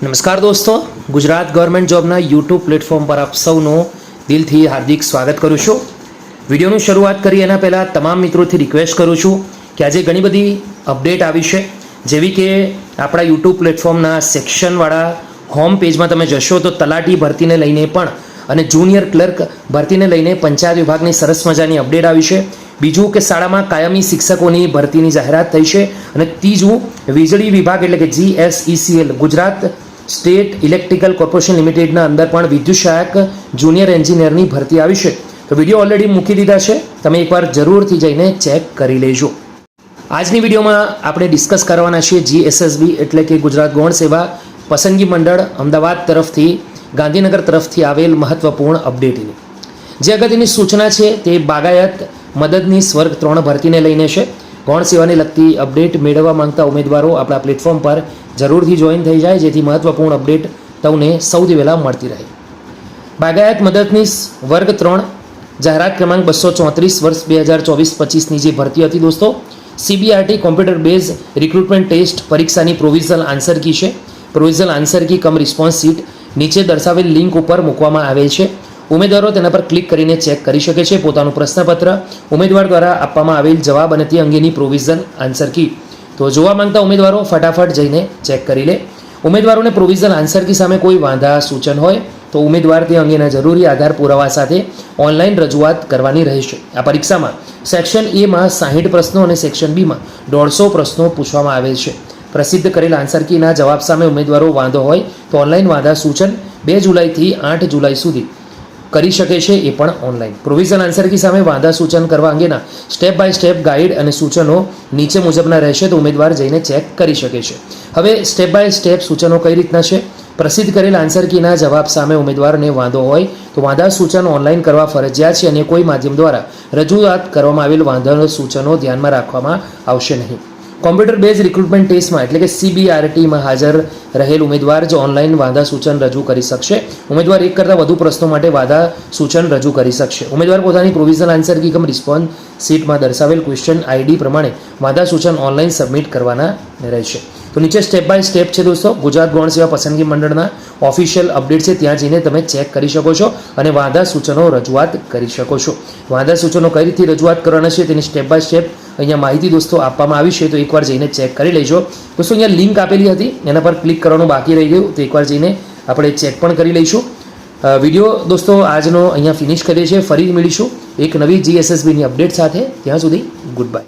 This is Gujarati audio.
નમસ્કાર દોસ્તો, ગુજરાત ગવર્મેન્ટ જોબના યુટ્યુબ પ્લેટફોર્મ પર આપ સૌનું દિલથી હાર્દિક સ્વાગત કરું છું. વિડીયોની શરૂઆત કરી એના પહેલાં તમામ મિત્રોથી રિક્વેસ્ટ કરું છું કે આજે ઘણી બધી અપડેટ આવી છે, જેવી કે આપણા યુટ્યુબ પ્લેટફોર્મના સેક્શનવાળા હોમ પેજમાં તમે જશો તો તલાટી ભરતીને લઈને પણ અને જુનિયર ક્લર્ક ભરતીને લઈને પંચાયત વિભાગની સરસ મજાની અપડેટ આવી છે. બીજું કે શાળામાં કાયમી શિક્ષકોની ભરતીની જાહેરાત થઈ છે અને ત્રીજું, વીજળી વિભાગ એટલે કે GSECL Gujarat state electrical corporation લિમિટેડના અંદર પણ વિદ્યુત સહાયક જુનિયર એન્જિનિયરની ભરતી આવી તો વીડિયો ઓલરેડી મૂકી દીધા છે. તમે એકવાર જરૂરથી જઈને ચેક કરી લેજો. આજની વિડીયોમાં આપણે ડિસ્કસ કરવાના છીએ જીએસએસબી એટલે કે ગુજરાત ગૌણ સેવા પસંદગી મંડળ અમદાવાદ તરફથી, ગાંધીનગર તરફથી આવેલ મહત્વપૂર્ણ અપડેટની જે અગત્યની સૂચના છે તે બાગાયત મદદની સ્વર્ગ ત્રણ ભરતીને લઈને છે. ગૌણ સેવાને લગતી અપડેટ મેળવવા માંગતા ઉમેદવારો આપણા પ્લેટફોર્મ પર જરૂરથી જોઈન થઈ જાય, જેથી મહત્વપૂર્ણ અપડેટ તમને સૌથી વહેલા મળતી રહે. બાગાયત મદદનીશ વર્ગ ત્રણ, જાહેરાત ક્રમાંક બસો ચોત્રીસ, વર્ષ બે હજાર ચોવીસ પચીસની જે ભરતી હતી દોસ્તો CBRT computer base recruitment test પરીક્ષાની પ્રોવિઝનલ આન્સર કી છે. Provisional answer key cum response sheet નીચે દર્શાવેલ લિંક ઉપર મૂકવામાં આવેલ છે. ઉમેદવારો તેના પર ક્લિક કરીને ચેક કરી શકે છે. પોતાનું પ્રશ્નપત્ર ઉમેદવાર દ્વારા આપવામાં આવેલ જવાબ અને તે અંગેની પ્રોવિઝન આન્સર કી તો જોવા માંગતા ઉમેદવારો ફટાફટ જઈને ચેક કરી લે. ઉમેદવારોને પ્રોવિઝન આન્સર કી સામે કોઈ વાંધા, સૂચન હોય તો ઉમેદવાર તે અંગેના જરૂરી આધાર પુરાવા સાથે ઓનલાઈન રજૂઆત કરવાની રહેશે. આ પરીક્ષામાં સેક્શન એમાં સાહીઠ પ્રશ્નો અને સેક્શન બીમાં દોઢસો પ્રશ્નો પૂછવામાં આવેલ છે. પ્રસિદ્ધ કરેલ આન્સર કીના જવાબ સામે ઉમેદવારો વાંધો હોય તો ઓનલાઈન વાંધા, સૂચન બે જુલાઈથી આઠ જુલાઈ સુધી કરી શકે છે એ પણ ઓનલાઈન પ્રોવિઝન આન્સર કી સામે વાંધા સૂચન કરવા અંગેના સ્ટેપ બાય સ્ટેપ ગાઈડ અને સૂચનો નીચે મુજબના રહેશે તો ઉમેદવાર જઈને ચેક કરી શકે છે. હવે સ્ટેપ બાય સ્ટેપ સૂચનો કઈ રીતના છે? પ્રસિદ્ધ કરેલ આન્સર કીના જવાબ સામે ઉમેદવારને વાંધો હોય તો વાંધા સૂચન ઓનલાઈન કરવા ફરજિયાત છે અને કોઈ માધ્યમ દ્વારા રજૂઆત કરવામાં આવેલ વાંધાનો સૂચનો ધ્યાનમાં રાખવામાં આવશે નહીં. કોમ્પ્યુટર બેઝ રિક્રુટમેન્ટ ટેસ્ટમાં, એટલે કે સીબીઆરટીમાં હાજર રહેલ ઉમેદવાર જ ઓનલાઈન વાંધા સૂચન રજૂ કરી શકશે. ઉમેદવાર એક કરતાં વધુ પ્રશ્નો માટે વાંધા સૂચન રજૂ કરી શકશે. ઉમેદવાર પોતાની provisional answer key cum response સીટમાં દર્શાવેલ ક્વેશ્ચન આઈડી પ્રમાણે વાંધા સૂચન ઓનલાઈન સબમિટ કરવાના રહેશે. તો નીચે સ્ટેપ બાય સ્ટેપ છે દોસ્તો, ગુજરાત ગૌણ સેવા પસંદગી મંડળના ઓફિશિયલ અપડેટ છે. ત્યાં જઈને તમે ચેક કરી શકો છો અને વાંધા સૂચનો રજૂઆત કરી શકો છો. વાંધા સૂચનો કઈ રીતે રજૂઆત કરવાના છે તેની સ્ટેપ બાય સ્ટેપ અહીંયા માહિતી દોસ્તો આપવામાં આવી છે, તો એકવાર જઈને ચેક કરી લેજો. દોસ્તો અહીંયા લિંક આપેલી હતી, એના પર ક્લિક કરવાનું બાકી રહી ગયું, તો એકવાર જઈને આપણે ચેક પણ કરી લઈશું. વીડિયો દોસ્તો આજનો અહીંયા ફિનિશ કરીએ છીએ, ફરી મળીશું એક નવી જીએસએસબીની અપડેટ સાથે. ત્યાં સુધી ગુડ બાય